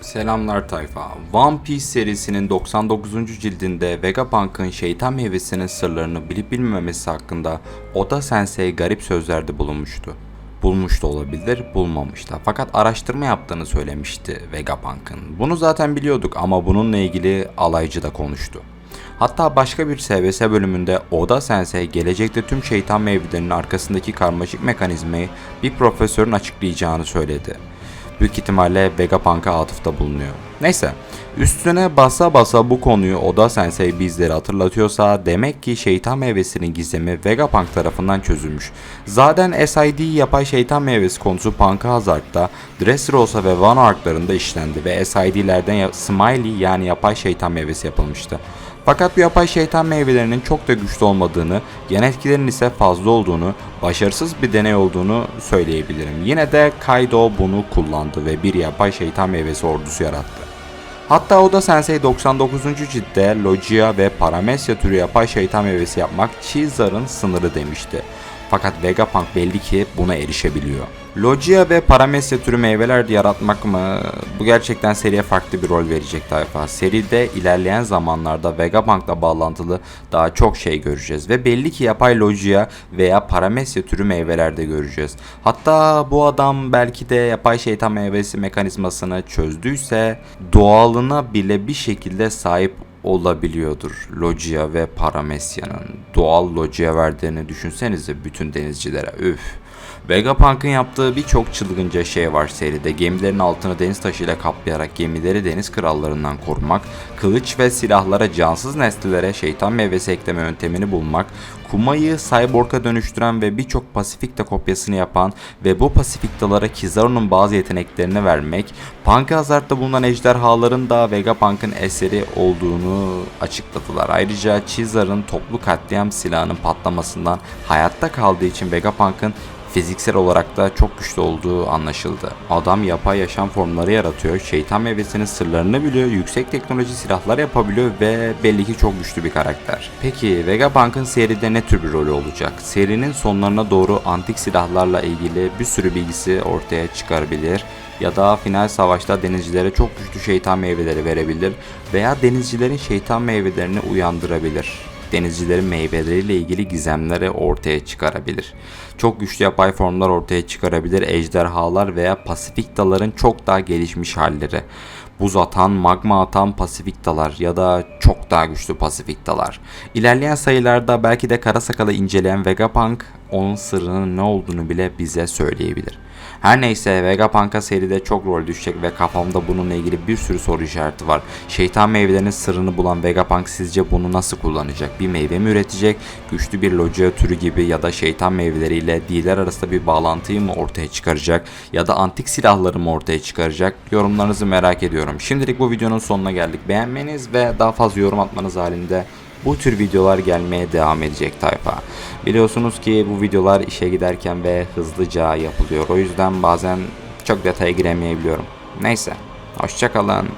Selamlar tayfa. One Piece serisinin 99. cildinde Vegapunk'ın şeytan meyvesinin sırlarını bilip bilmemesi hakkında Oda Sensei garip sözlerde bulunmuştu. Bulmuş da olabilir, bulmamış da. Fakat araştırma yaptığını söylemişti Vegapunk'ın. Bunu zaten biliyorduk ama bununla ilgili alaycı da konuştu. Hatta başka bir SBS bölümünde Oda Sensei gelecekte tüm şeytan meyvelerinin arkasındaki karmaşık mekanizmayı bir profesörün açıklayacağını söyledi büyük ihtimalle Vegapunk'a atıfta bulunuyor. Neyse, üstüne basa basa bu konuyu Oda Sensei bizlere hatırlatıyorsa demek ki şeytan meyvesinin gizemi Vegapunk tarafından çözülmüş. Zaten SID yapay şeytan meyvesi konusu Punk Hazard'da, Dressrosa ve Wano arklarında işlendi ve SID'lerden Smiley yani yapay şeytan meyvesi yapılmıştı. Fakat bu yapay şeytan meyvelerinin çok da güçlü olmadığını, yan etkilerinin ise fazla olduğunu, başarısız bir deney olduğunu söyleyebilirim. Yine de Kaido bunu kullandı ve bir yapay şeytan meyvesi ordusu yarattı. Hatta Oda Sensei 99. ciltte Logia ve Paramecia türü yapay şeytan meyvesi yapmak Chizar'ın sınırı demişti. Fakat Vegapunk belli ki buna erişebiliyor. Logia ve Paramecia türü meyveler yaratmak mı? Bu gerçekten seriye farklı bir rol verecek tayfa. Seride ilerleyen zamanlarda Vegapunk'la bağlantılı daha çok şey göreceğiz ve belli ki yapay Logia veya Paramecia türü meyvelerde göreceğiz. Hatta bu adam belki de yapay şeytan meyvesi mekanizmasını çözdüyse doğalına bile bir şekilde sahip olabiliyordur Logia ve Paramecia'nın. Doğal Logia verdiğini düşünsenize bütün denizcilere. Üf. Vegapunk'ın yaptığı birçok çılgınca şey var seride. Gemilerin altını deniz taşıyla kaplayarak gemileri deniz krallarından korumak, kılıç ve silahlara cansız nesnelere şeytan meyvesi ekleme yöntemini bulmak, Kuma'yı cyborg'a dönüştüren ve birçok Pasifik'te kopyasını yapan ve bu Pasifiktalara Kizaru'nun bazı yeteneklerini vermek, Punk Hazard'da bulunan ejderhaların da Vegapunk'ın eseri olduğunu açıkladılar. Ayrıca Chizar'ın toplu katliam silahının patlamasından hayatta kaldığı için Vegapunk'ın fiziksel olarak da çok güçlü olduğu anlaşıldı. Adam yapay yaşam formları yaratıyor, şeytan meyvesinin sırlarını biliyor, yüksek teknoloji silahlar yapabiliyor ve belli ki çok güçlü bir karakter. Peki Vegapunk'ın seride ne tür bir rolü olacak? Serinin sonlarına doğru antik silahlarla ilgili bir sürü bilgisi ortaya çıkarabilir ya da final savaşta denizcilere çok güçlü şeytan meyveleri verebilir veya denizcilerin şeytan meyvelerini uyandırabilir denizcilerin meyveleriyle ilgili gizemleri ortaya çıkarabilir. Çok güçlü yapay formlar ortaya çıkarabilir, ejderhalar veya pasifik daların çok daha gelişmiş halleri. Buz atan, magma atan pasifik dalar ya da çok daha güçlü pasifik dalar. İlerleyen sayılarda belki de kara sakalı inceleyen Vegapunk onun sırrının ne olduğunu bile bize söyleyebilir. Her neyse Vegapunk'a seride çok rol düşecek ve kafamda bununla ilgili bir sürü soru işareti var. Şeytan meyvelerinin sırrını bulan Vegapunk sizce bunu nasıl kullanacak? Bir meyve mi üretecek? Güçlü bir logia türü gibi ya da şeytan meyveleriyle diler arasında bir bağlantıyı mı ortaya çıkaracak? Ya da antik silahları mı ortaya çıkaracak? Yorumlarınızı merak ediyorum. Şimdilik bu videonun sonuna geldik. Beğenmeniz ve daha fazla yorum atmanız halinde bu tür videolar gelmeye devam edecek tayfa. Biliyorsunuz ki bu videolar işe giderken ve hızlıca yapılıyor. O yüzden bazen çok detaya giremeyebiliyorum. Neyse, hoşçakalın.